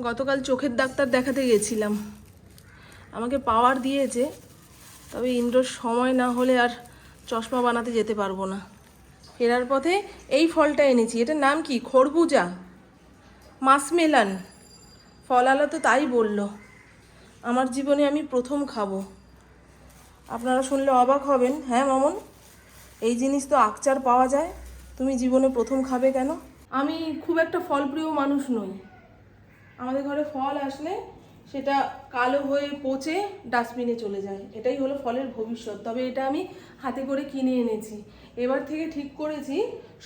গতকাল চোখের ডাক্তার দেখাতে গেছিলাম। আমাকে পাওয়ার দিয়েছে, তবে ইন্দ্রর সময় না হলে আর চশমা বানাতে যেতে পারব না। ফেরার পথে এই ফলটা এনেছি। এটার নাম কি? খরবুজা। মাসমেলান। ফলালা তো তাই বলল, আমার জীবনে আমি প্রথম খাব। আপনারা শুনলে অবাক হবেন। হ্যাঁ মামন, এই জিনিস তো আকচার পাওয়া যায়। তুমি জীবনে প্রথম খাবে কেন? আমি খুব একটা ফলপ্রিয় মানুষ নই। আমাদের ঘরে ফল আসলে সেটা কালো হয়ে পচে ডাস্টবিনে চলে যায়। এটাই হলো ফলের ভবিষ্যৎ। তবে এটা আমি হাতে করে কিনে এনেছি। এবার থেকে ঠিক করেছি,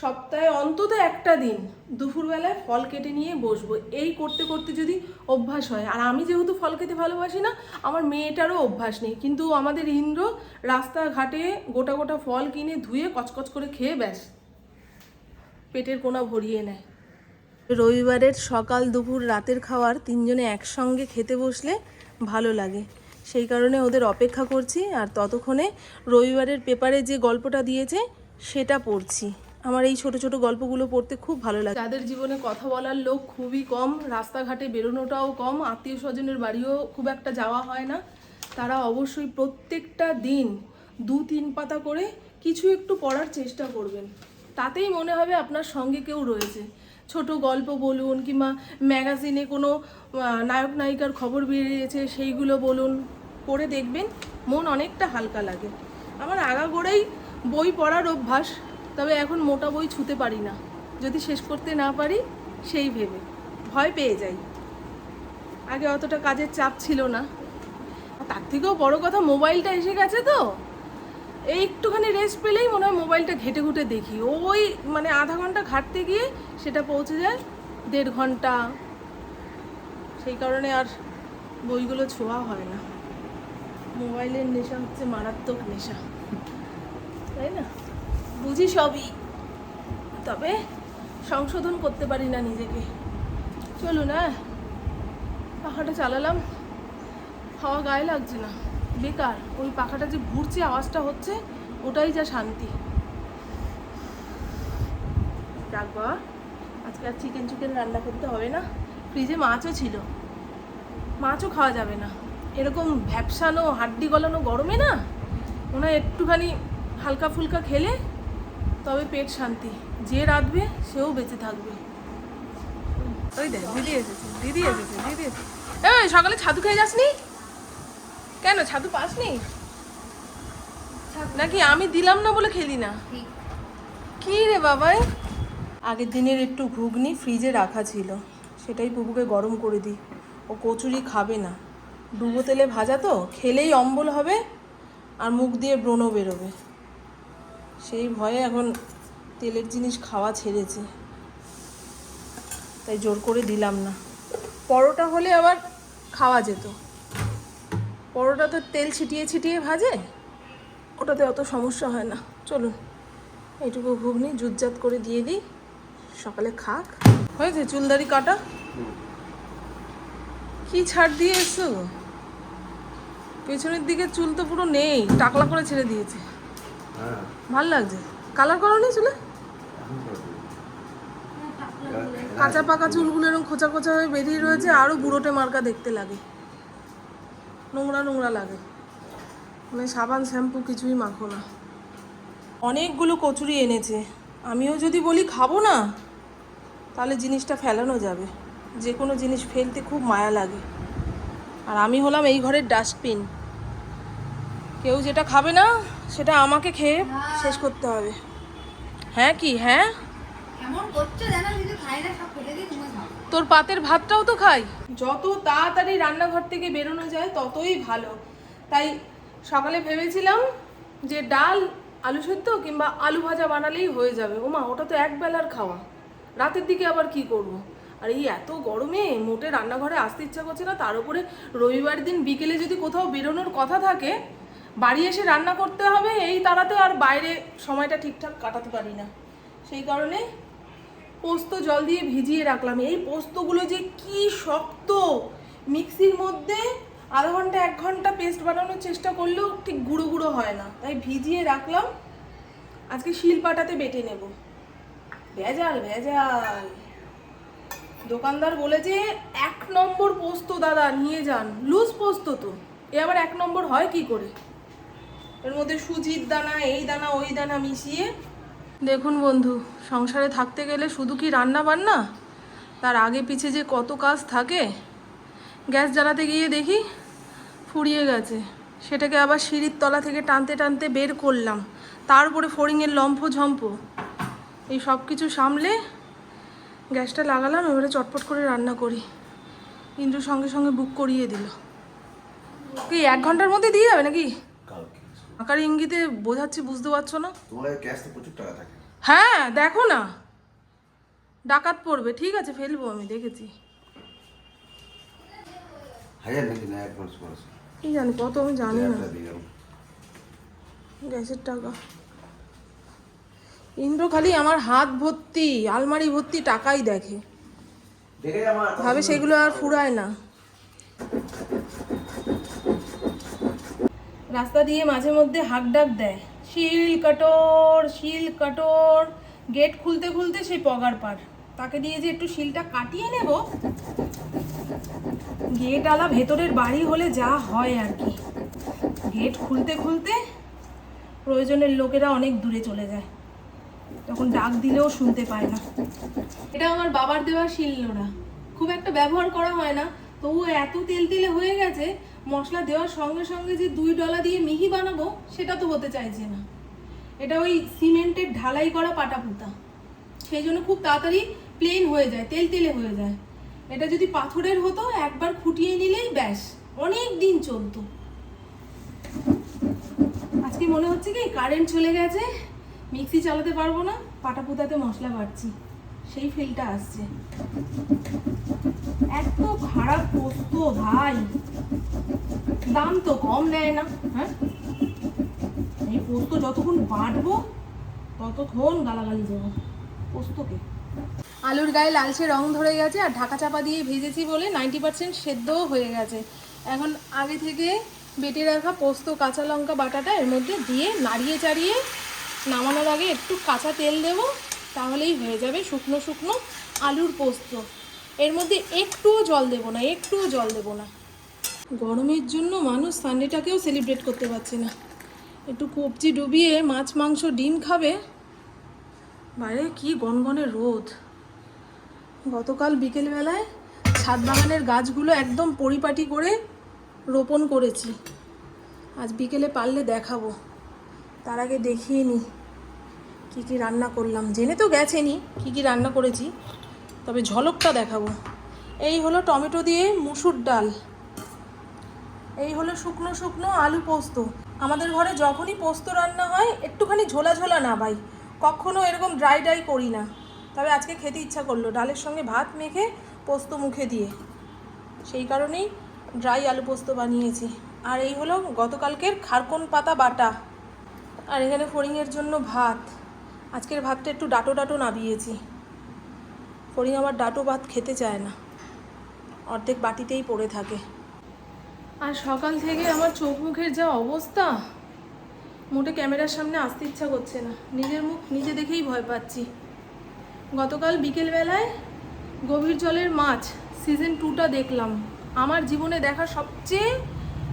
সপ্তাহে অন্তত একটা দিন দুপুরবেলায় ফল কেটে নিয়ে বসবো। এই করতে করতে যদি অভ্যাস হয়, আর আমি যেহেতু ফল খেতে ভালোবাসি না, আমার মেয়েটারও অভ্যাস নেই। কিন্তু আমাদের ইন্দ্র রাস্তাঘাটে গোটা গোটা ফল কিনে ধুয়ে কচকচ করে খেয়ে ব্যাস, পেটের কোনা ভরিয়ে নেয়। রবিবারের সকাল দুপুর রাতের খাওয়ার তিনজনে একসঙ্গে খেতে বসলে ভালো লাগে। সেই কারণে ওদের অপেক্ষা করছি আর ততক্ষণে রবিবারের পেপারে যে গল্পটা দিয়েছে সেটা পড়ছি। আমার এই ছোট ছোট গল্পগুলো পড়তে খুব ভালো লাগে। যাদের জীবনে কথা বলার লোক খুবই কম, রাস্তাঘাটে বেরোনোটাও কম আত্মীয় স্বজনের বাড়িও খুব একটা যাওয়া হয় না। তারা অবশ্যই প্রত্যেকটা দিন দু তিন পাতা করে কিছু একটু পড়ার চেষ্টা করবেন। তাতেই মনে হবে আপনার সঙ্গে কেউ রয়েছে। ছোট গল্প বলুন কিংবা ম্যাগাজিনে কোনো নায়ক নায়িকার খবর বেরিয়েছে, সেইগুলো বলুন, পড়ে দেখবেন, মন অনেকটা হালকা লাগে। আমার আগাগোড়াই বই পড়ার অভ্যাস, তবে এখন মোটা বই ছুতে পারি না। যদি শেষ করতে না পারি, সেই ভেবে। ভয় পেয়ে যাই। আগে অতটা কাজের চাপ ছিল না। তার থেকেও বড় কথা, মোবাইলটা এসে গেছে তো। এই একটুখানি রেস্ট পেলেই মনে হয় মোবাইলটা ঘেটে ঘুটে দেখি। ওই মানে আধা ঘণ্টা ঘাটতে গিয়ে সেটা পৌঁছে যায়, দেড় ঘণ্টা। সেই কারণে আর বইগুলো ছোঁয়া হয় না। মোবাইলের নেশা হচ্ছে মারাত্মক নেশা। তাই না? বুঝি সবই। তবে সংশোধন করতে পারি না নিজেকে। চলুন হ্যাঁ? পাখাটা চালালাম। হাওয়া গায়ে লাগছে না। বেকার, ওই পাখাটা যে ঘুরছে, আওয়াজটা হচ্ছে, ওটাই যা শান্তি। ডাক বাবা, আজকে আর চিকেন চিকেন রান্না করতে হবে না। ফ্রিজে মাছও ছিল। মাছও খাওয়া যাবে না। এরকম ভ্যাপসানো, হাড্ডি গলানো গরমে না হয় একটুখানি হালকা ফুলকা খেলে তবে পেট শান্তি। যে রাঁধবে, সেও বেঁচে থাকবে। ওই দেখ, দিদি এসেছে দিদি এসেছে দিদি এসেছে। সকালে ছাদু খেয়ে যাসনি? কেন ছাতু পাসনি? নাকি আমি দিলাম না বলে খেলি না? কি? রে বাবাই? আগের দিনের একটু ঘুগনি ফ্রিজে রাখা ছিল। সেটাই বুবুকে গরম করে দিই। ও কচুরি খাবে না। ডুবো তেলে ভাজা তো খেলেই অম্বল হবে আর মুখ দিয়ে ব্রণ বেরোবে। সেই ভয়ে এখন তেলের জিনিস খাওয়া ছেড়েছে। তাই জোর করে দিলাম না। পরোটা হলে আবার খাওয়া যেত। পরোটা তো তেল ছিটিয়ে ছিটিয়ে ভাজে ওটাতে অত সমস্যা হয় না। চলুন এইটুকু ঘুগনি জুতজাত করে দিয়ে দিই সকালে খাক। হয়েছে চুলদারি কাটা? কি ছাড় দিয়ে এসছো পেছনের দিকে চুল তো পুরো নেই টাকলা করে ছেড়ে দিয়েছে। হ্যাঁ। ভালো লাগছে? কালার করো নি চুলে। কাঁচা পাকা চুলগুলো এরকম খোঁচা খোঁচা হয়ে বেরিয়ে রয়েছে আরও বুড়োটে মার্কা দেখতে লাগে। নোংরা নোংরা লাগে। মানে সাবান শ্যাম্পু কিছুই মাখো না। অনেকগুলো কচুরি এনেছে। আমিও যদি বলি খাব না তাহলে জিনিসটা ফেলানো যাবে। যে কোনো জিনিস ফেলতে খুব মায়া লাগে। আর আমি হলাম এই ঘরের ডাস্টবিন। কেউ যেটা খাবে না সেটা আমাকে খেয়ে শেষ করতে হবে। হ্যাঁ কি? হ্যাঁ? এমন করছ জানো যদি খাই না সব ফেলে দিয়ে তুমি খাও তোর পাতের ভাতটাও তো খাই। যত তাড়াতাড়ি রান্নাঘর থেকে বেরোনো যায়, ততই ভালো। তাই সকালে ভেবেছিলাম যে ডাল, আলু সেদ্ধ কিংবা আলু ভাজা বানালেই হয়ে যাবে। ওমা, ওটা তো এক বেলার খাওয়া। রাতের দিকে আবার কি করব। আর এই এত গরমে মোটে রান্নাঘরে আসতে ইচ্ছা করছে না, তার উপরে রবিবার দিন বিকেলে যদি কোথাও বেরোনোর কথা থাকে, বাড়ি এসে রান্না করতে হবে, এই তাড়াতে আর বাইরে সময়টা ঠিকঠাক কাটাতে পারি না। সেই কারণে পোস্ত জল দিয়ে ভিজিয়ে রাখলাম। এই পোস্তগুলো যে কি শক্ত! মিক্সির মধ্যে আধা ঘণ্টা, এক ঘণ্টা পেস্ট বানানোর চেষ্টা করলেও ঠিক গুঁড়ো গুঁড়ো হয় না। তাই ভিজিয়ে রাখলাম। আজকে শিল পাটাতে বেটে নেব। ভেজাল ভেজাল। দোকানদার বলেছে, এক নম্বর পোস্ত দাদা, নিয়ে যান। লুজ পোস্ত তো। এ আবার এক নম্বর হয় কি করে? এর মধ্যে সুজির দানা, এই দানা, ওই দানা মিশিয়ে দেখুন বন্ধু, সংসারে থাকতে গেলে শুধু কি রান্না বান্না? তার আগে পিছে যে কত কাজ থাকে? গ্যাস জ্বালাতে গিয়ে দেখি ফুরিয়ে গেছে। সেটাকে আবার সিঁড়ির তলা থেকে টানতে টানতে বের করলাম। তার উপরে ফড়িংয়ের লম্ফ ঝম্প। এই সব কিছু সামলে গ্যাসটা লাগালাম, এবারে চটপট করে রান্না করি। ইন্দ্র সঙ্গে সঙ্গে বুক করিয়ে দিল। কি, এক ঘণ্টার মধ্যে দিয়ে যাবে নাকি? আকার ইঙ্গিতে বোঝাচ্ছি বুঝতে পারছ না? তোমার ক্যাশ তো প্রচুর টাকা থাকে। হ্যাঁ দেখো না। ডাকাত পড়বে ঠিক আছে ফেলব আমি দেখেছি। হাজার নাকি না অ্যাডভান্স করেছে কি জানি কত আমি জানি না। গ্যাসের টাকা। ইন্দ্র খালি আমার হাত ভর্তি আলমারি ভর্তি টাকাই দেখে। দেখে আমার ভাবে সেগুলো আর ফুরায় না। রাস্তা দিয়ে মাঝে মধ্যে হাক ডাক দেয়। শিল কাটর শিল কাটর। গেট খুলতে খুলতে সেই পগার পার। তাকে দিয়ে যে একটু শিলটা কাটিয়ে নেব গেট আলা ভেতরের বাড়ি হলে যা হয় আর কি। গেট খুলতে খুলতে প্রয়োজনের লোকেরা অনেক দূরে চলে যায়। তখন ডাক দিলেও শুনতে পায় না। এটা আমার বাবার দেওয়া শিলনোড়া খুব একটা ব্যবহার করা হয় না। তবু এত তেল তেলে হয়ে গেছে মশলা দেওয়ার সঙ্গে সঙ্গে যে দুই ডলা দিয়ে মিহি বানাবো, সেটা তো হতে চাইছে না। এটা ওই সিমেন্টের ঢালাই করা পাটা পাটাপুতা। সেই জন্য খুব তাড়াতাড়ি প্লেন হয়ে যায়, তেল তেলে হয়ে যায়। এটা যদি পাথরের হতো, একবার ফুটিয়ে নিলেই ব্যাস, অনেক দিন চলতো। আজকে মনে হচ্ছে কি কারেন্ট চলে গেছে, মিক্সি চালাতে পারব না পাটা পাটাপুতাতে মশলা বাড়ছি সেই ফিলটা আসছে। এত খারাপ পোস্ত ভাই। দাম তো কম নেয় না হ্যাঁ? এই পোস্ত যতক্ষণ বাটবো, ততক্ষণ গালাগালি দেবো। পোস্তকে। আলুর গায়ে লালচে রং ধরে গেছে আর ঢাকা চাপা দিয়ে ভেজেছি বলে নাইনটি পার্সেন্ট সেদ্ধও হয়ে গেছে। এখন আগে থেকে বেটে রাখা পোস্ত কাঁচা লঙ্কা বাটাটা এর মধ্যে দিয়ে নাড়িয়ে চাড়িয়ে নামানোর আগে একটু কাঁচা তেল দেবো। তাহলেই হয়ে যাবে শুকনো শুকনো আলুর পোস্ত। এর মধ্যে একটুও জল দেবো না, একটুও জল দেবো না। গরমের জন্য মানুষ সানডেটাকেও সেলিব্রেট করতে পারছে না। একটু কবজি ডুবিয়ে মাছ, মাংস, ডিম খাবে? বাইরে কি গনগনে রোদ। গতকাল বিকেলবেলায় ছাদ বাগানের গাছগুলো একদম পরিপাটি করে রোপণ করেছি। আজ বিকেলে পারলে দেখাবো। তার আগে দেখিয়ে নিই কী কী রান্না করলাম? জেনে তো গেছেনি কী কী রান্না করেছি। তবে ঝলকটা দেখাবো। এই হলো টমেটো দিয়ে মুসুর ডাল। এই হলো শুকনো শুকনো আলু পোস্ত। আমাদের ঘরে যখনই পোস্ত রান্না হয়, একটুখানি ঝোলা ঝোলা না ভাই। কখনো এরকম ড্রাই ড্রাই করি না। তবে আজকে খেতে ইচ্ছা করল ডালের সঙ্গে ভাত মেখে পোস্ত মুখে দিয়ে। সেই কারণেই ড্রাই আলু পোস্ত বানিয়েছি। আর এই হলো গতকালকের খারকন পাতা বাটা। আর এখানে ফড়িংয়ের জন্য ভাত। আজকের ভাতটা একটু ডাটো ডাটো নাবিয়েছি ফড়িং আবার ডাটো ভাত খেতে চায় না। অর্ধেক বাটিতেই পড়ে থাকে। আর সকাল থেকে আমার চোখ মুখের যা অবস্থা, মোটে ক্যামেরার সামনে আসতে ইচ্ছা করছে না। নিজের মুখ নিজে দেখেই ভয় পাচ্ছি। গতকাল বিকেলবেলায় গভীর জলের মাছ সিজন টুটা দেখলাম। আমার জীবনে দেখা সবচেয়ে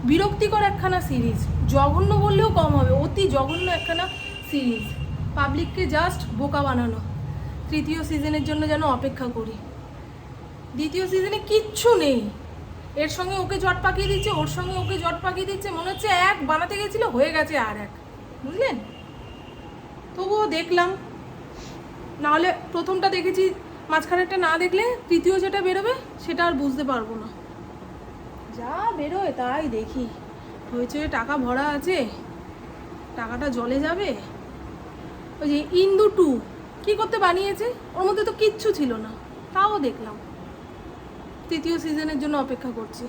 বিরক্তিকর একখানা সিরিজ জঘন্য বললেও কম হবে, অতি জঘন্য একখানা সিরিজ পাবলিককে জাস্ট বোকা বানানো। তৃতীয় সিজনের জন্য যেন অপেক্ষা করি। দ্বিতীয় সিজনে কিচ্ছু নেই। এর সঙ্গে ওকে জট পাকিয়ে দিচ্ছে, ওর সঙ্গে ওকে জট পাকিয়ে দিচ্ছে, মনে হচ্ছে এক বানাতে গেছিল, হয়ে গেছে আর এক। বুঝলেন? তবুও দেখলাম। নাহলে প্রথমটা দেখেছি, মাঝখানেরটা না দেখলে তৃতীয় যেটা বেরোবে, সেটা আর বুঝতে পারব না। যা বেরোয় তাই দেখি। হয়েছে টাকা ভরা আছে, টাকাটা জলে যাবে। ওই যে ইন্দু টু, কী করতে বানিয়েছে? ওর মধ্যে তো কিচ্ছু ছিল না। তাও দেখলাম। তৃতীয় সিজনের জন্য অপেক্ষা করছি।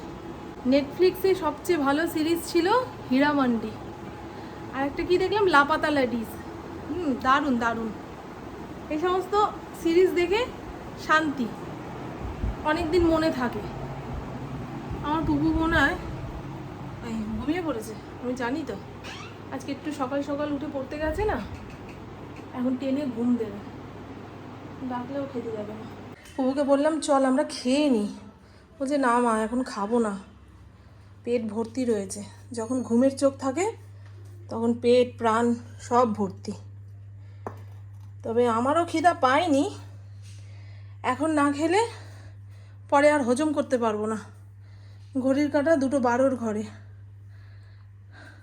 নেটফ্লিক্সে সবচেয়ে ভালো সিরিজ ছিল হীরামান্ডি। আর একটা কী দেখলাম? লাপাতা ল্যাডিস হুম, দারুণ দারুণ। এই সমস্ত সিরিজ দেখে শান্তি। অনেক দিন মনে থাকে। আমার টুকু বোনায় ঘুমিয়ে পড়েছে। আমি জানি তো। আজকে একটু সকাল সকাল উঠে পড়তে গেছে না? এখন টেনে ঘুম দেবে। ডাকলেও খেতে যাবে না। বুবুকে বললাম চল আমরা খেয়ে নিই বলছে না মা এখন খাব না। পেট ভর্তি রয়েছে। যখন ঘুমের চোখ থাকে তখন পেট প্রাণ সব ভর্তি। তবে আমারও খিদা পায়নি এখন না খেলে পরে আর হজম করতে পারব না। ঘড়ির কাঁটা দুটো বারোর ঘরে।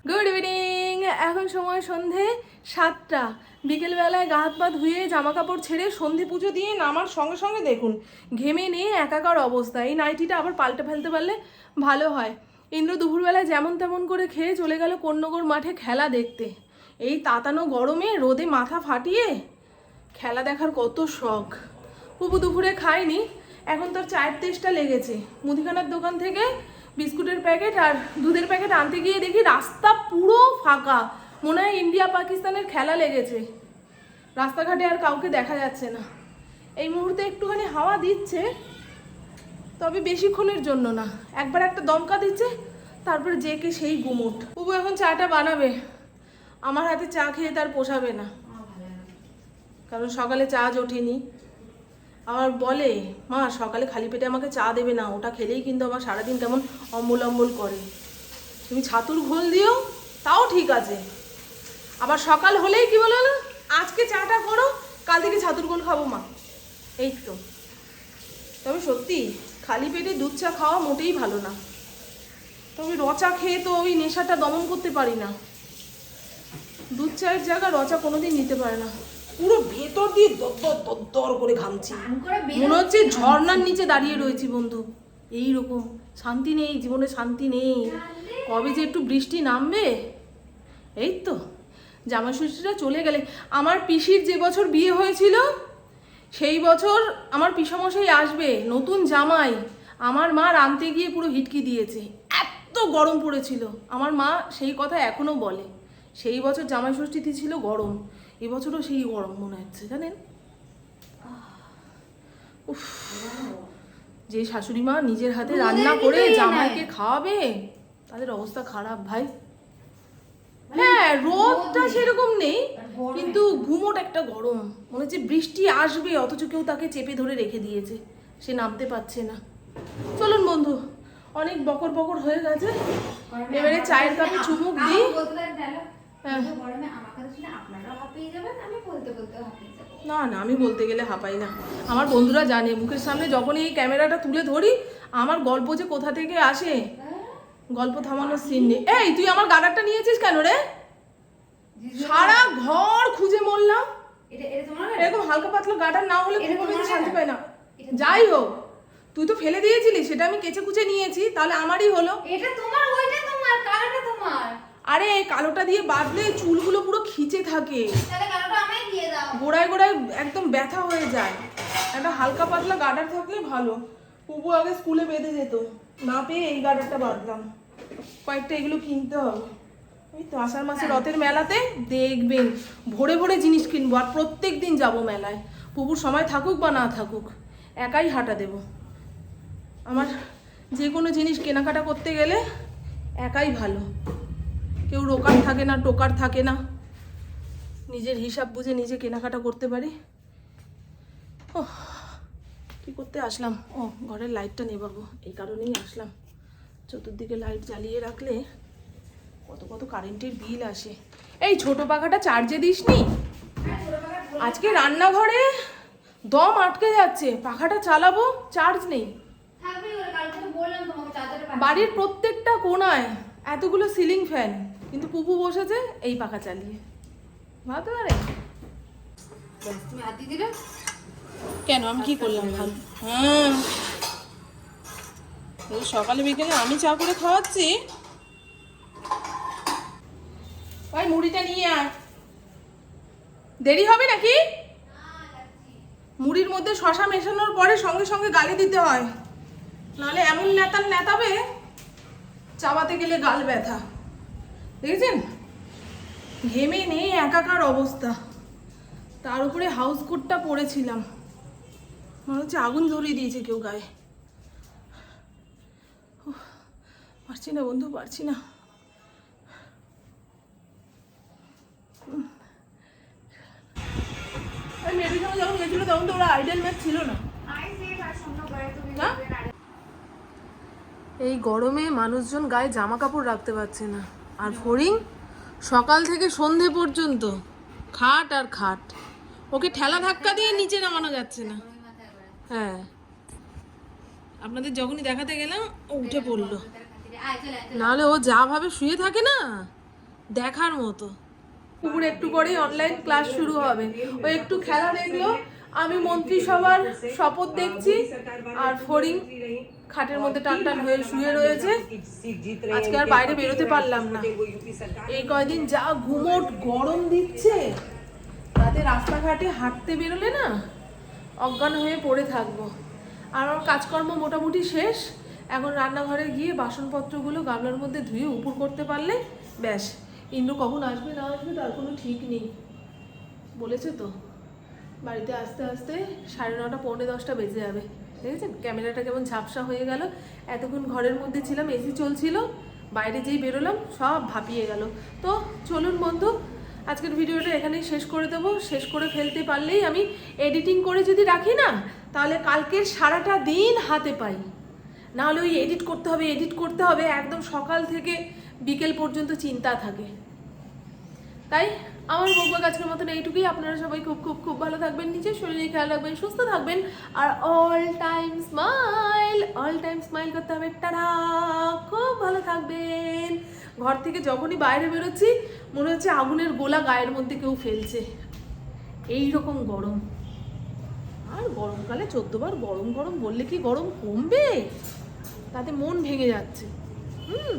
গুড ইভিনিং এখন সময় সন্ধে সাতটা। বিকেলবেলায় গা হাত পা ধুয়ে জামা কাপড় ছেড়ে সন্ধে পুজো দিয়ে নামার সঙ্গে সঙ্গে দেখুন, ঘেমে নিয়ে একাকার অবস্থা। এই নাইটিটা আবার পাল্টে ফেলতে পারলে ভালো হয়। ইন্দ্র দুপুরবেলায় যেমন তেমন করে খেয়ে চলে গেল কন্যগর মাঠে খেলা দেখতে। এই তাতানো গরমে রোদে মাথা ফাটিয়ে খেলা দেখার কত শখ। পুপু দুপুরে খায়নি, এখন তোর চায়ের তেষ্টা লেগেছে। মুদিখানার দোকান থেকে বিস্কুটের প্যাকেট আর দুধের প্যাকেট আনতে গিয়ে দেখি রাস্তা পুরো ফাঁকা। মনে হয় ইন্ডিয়া পাকিস্তানের খেলা লেগেছে। রাস্তাঘাটে আর কাউকে দেখা যাচ্ছে না। এই মুহূর্তে একটুখানি হাওয়া দিচ্ছে, তবে বেশিক্ষণের জন্য না। একবার একটা দমকা দিচ্ছে, তারপরে যে কে সেই গুমুট। বুবু এখন চাটা বানাবে। আমার হাতে চা খেয়ে তার পোষাবে না। কারণ সকালে চা জোটেনি আবার বলে, মা, সকালে খালি পেটে আমাকে চা দেবে না। ওটা খেলেই কিন্তু আমার সারাদিন কেমন অম্বল অম্বল করে। তুমি ছাতুর ঘোল দিও, তাও ঠিক আছে। আবার সকাল হলেই কি বলো না আজকে চাটা করো কাল থেকে ছাতুর ঘোল খাব মা। এই তো। তবে সত্যি খালি পেটে দুধ চা খাওয়া মোটেই ভালো না। তবে রচা খেয়ে তো ওই নেশাটা দমন করতে পারি না। দুধ চায়ের জায়গা রচা কোনোদিন নিতে পারে না। পুরো ভেতর দিয়ে দর দর করে ঘামছি। মনে হচ্ছে ঝর্নার নিচে দাঁড়িয়ে রয়েছি বন্ধু। এই রকম শান্তি নেই জীবনে শান্তি নেই। কবে যে একটু বৃষ্টি নামবে এই তো। জামা ষষ্ঠীটা চলে গেলে আমার পিসির যে বছর বিয়ে হয়েছিল সেই বছর আমার পিসমশাই আসবে নতুন জামাই। আমার মা রানতে গিয়ে পুরো হিটকি দিয়েছে। এত গরম পড়েছিল। আমার মা সেই কথা এখনও বলে। সেই বছর জামাই ষষ্ঠীতে ছিল গরম। এবছরও সেই গরম মনে হচ্ছে জানেন? উফ। যে শাশুড়ি মা নিজের হাতে রান্না করে জামাইকে খাওয়াবে তাদের অবস্থা খারাপ ভাই। হ্যাঁ রোদটা সেরকম নেই কিন্তু ঘুমোট একটা গরম। মনে হচ্ছে বৃষ্টি আসবে অথচ কেউ তাকে চেপে ধরে রেখে দিয়েছে। সে নামতে পারছে না। চলুন বন্ধু অনেক বকর বকর হয়ে গেছে। এবারে চায়ের কাপে চুমুক দিই। হ্যাঁ। না না আমি বলতে গেলে হাঁপাই না। আমার বন্ধুরা জানে মুখের সামনে যখনই এই ক্যামেরাটা তুলে ধরি আমার গল্প যে কোথা থেকে আসে গল্প থামানোর সিন নেই। এই তুই আমার গাডারটা নিয়েছিস কেন রে? সারা ঘর খুঁজে মরলাম। এরকম হালকা পাতলা গাডার না হলে শান্তি? পায় না। যাই হোক তুই তো ফেলে দিয়েছিলি সেটা আমি কেচে কুচে নিয়েছি তাহলে আমারই হলো। এটা তোমার ওইটা তোমার কালোটা তোমার। আরে কালোটা দিয়ে বাঁধলে চুলগুলো পুরো খিচে থাকে। তাহলে কালোটা আমায় দিয়ে দাও। গোড়ায় গোড়ায় একদম ব্যথা হয়ে যায়। একটা হালকা পাতলা গার্ডার থাকলে ভালো। পুবু আগে স্কুলে বেঁধে যেত। না পেয়ে এই গার্ডারটা বাঁধলাম। কয়েকটা এগুলো কিনতে হবে। এই তো আষাঢ় মাসে রথের মেলাতে দেখবেন, ভোরে ভোরে জিনিস কিনবো, আর প্রত্যেক দিন যাব মেলায়। পুকুর সময় থাকুক বা না থাকুক, একাই হাঁটা দেব। আমার যে কোনো জিনিস কেনাকাটা করতে গেলে একাই ভালো। কেউ রোকার থাকে না, টোকার থাকে না। নিজের হিসাব বুঝে নিজে কেনাকাটা করতে পারি। ও কি করতে আসলাম? ও, ঘরের লাইটটা নেবাবো এই কারণেই আসলাম। চতুর্দিকে লাইট জ্বালিয়ে রাখলে কত কত কারেন্টের বিল আসে। এই ছোট পাখাটা চার্জে দিসনি? আজকে রান্নাঘরে দম আটকে যাচ্ছে। পাখাটা চালাবো? চার্জ নেই। বাড়ির প্রত্যেকটা কোনায় এতগুলো সিলিং ফ্যান কিন্তু পুপু বসেছে এই পাখা চালিয়ে। ভাবতে পারে? কেন? আমি কি করলাম? ভালো হ্যাঁ। এই সকালে বিকেলে আমি চা করে খাওয়াচ্ছি। ভাই মুড়িটা নিয়ে আয়। দেরি হবে নাকি? মুড়ির মধ্যে শশা মেশানোর পরে সঙ্গে সঙ্গে গালে দিতে হয়। নাহলে এমন নেতার নেতাবে, চাবাতে গেলে গাল ব্যথা। দেখেছেন? ঘেমে নেই একাকার অবস্থা। তার উপরে হাউস কোটটা পরেছিলাম। মনে হচ্ছে আগুন ধরিয়ে দিয়েছে কেউ গায়ে। পারছি না, বন্ধু, পারছি না। যখন গেছিল, তখন তো ছিল না। এই গরমে মানুষজন গায়ে জামা কাপড় রাখতে পারছে না। আর ফরিং সকাল থেকে সন্ধে পর্যন্ত খাট আর খাট। ওকে ঠেলা ধাক্কা দিয়ে নিচে নামানো যাচ্ছে না। হ্যাঁ। আপনাদের যখনই দেখাতে গেলাম, ও উঠে পড়ল। নাহলে ও যা ভাবে শুয়ে থাকে না? দেখার মতো। পুকুর একটু পরেই অনলাইন ক্লাস শুরু হবে। ও একটু খেলা দেখল আমি মন্ত্রিসভার শপথ দেখছি আর ফড়িং খাটের মধ্যে টান টান হয়ে শুয়ে রয়েছে। আজকে আর বাইরে বেরোতে পারলাম না। এই কয়দিন যা ঘুমোট গরম দিচ্ছে। তাতে রাস্তাঘাটে হাঁটতে বেরোলে না অজ্ঞান হয়ে পড়ে থাকব। আর আমার কাজকর্ম মোটামুটি শেষ। এখন রান্নাঘরে গিয়ে বাসনপত্রগুলো গামলার মধ্যে ধুয়ে উপর করতে পারলে ব্যাস। ইন্দ্র কখন আসবে, না আসবে তার কোনো ঠিক নেই। বলেছে তো। বাড়িতে আসতে আসতে সাড়ে নটা, পৌনে দশটা বেজে যাবে। দেখেছেন? ক্যামেরাটা কেমন ঝাপসা হয়ে গেল। এতক্ষণ ঘরের মধ্যে ছিলাম, এসি চলছিল। বাইরে যেই বেরোলাম, সব ভাপিয়ে গেল। তো চলুন বন্ধু, আজকের ভিডিওটা এখানেই শেষ করে দেবো। শেষ করে ফেলতে পারলেই আমি এডিটিং করে যদি রাখি না, তাহলে কালকের সারাটা দিন হাতে পাই। নাহলে ওই এডিট করতে হবে এডিট করতে হবে, একদম সকাল থেকে বিকেল পর্যন্ত চিন্তা থাকে। তাই আমার বকবক আজকের মতন এইটুকুই। আপনারা সবাই খুব খুব খুব ভালো থাকবেন, নিজের শরীরে খেয়াল রাখবেন, সুস্থ থাকবেন। আর all time smile all time smile করতে হবে। টাটা! খুব ভালো থাকবেন। ঘর থেকে যখনই বাইরে বেরোচ্ছি, মনে হচ্ছে আগুনের গোলা গায়ের মধ্যে কেউ ফেলছে। এই রকম গরম। আর গরমকালে চোদ্দবার গরম গরম বললে কি গরম কমবে? তাতে মন ভেঙে যাচ্ছে। হুম।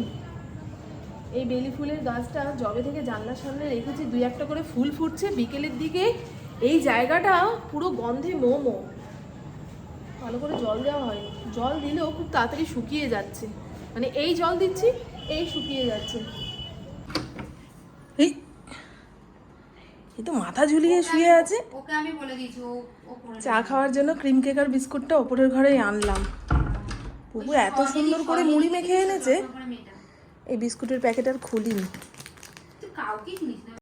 এই বেলি ফুলের গাছটা জবে থেকে জানলার সামনে রেখেছি দুই একটা করে ফুল ফুটছে। বিকেলের দিকে এই জায়গাটা পুরো গন্ধে মোমো। ভালো করে জল দেওয়া হয় জল দিলেও খুব তাড়াতাড়ি শুকিয়ে যাচ্ছে। মানে এই জল দিচ্ছি এই শুকিয়ে যাচ্ছে। এই তো মাথা ঝুলিয়ে শুয়ে আছে। ওকে আমি বলে দিয়েছি ও ও করে চা খাওয়ার জন্য ক্রিম কেক আর বিস্কুটটা ওপরের ঘরেই আনলাম। পুপু এত সুন্দর করে মুড়ি মেখে এনেছে। এই বিস্কুটের প্যাকেট আর খুলিনি। কাউকে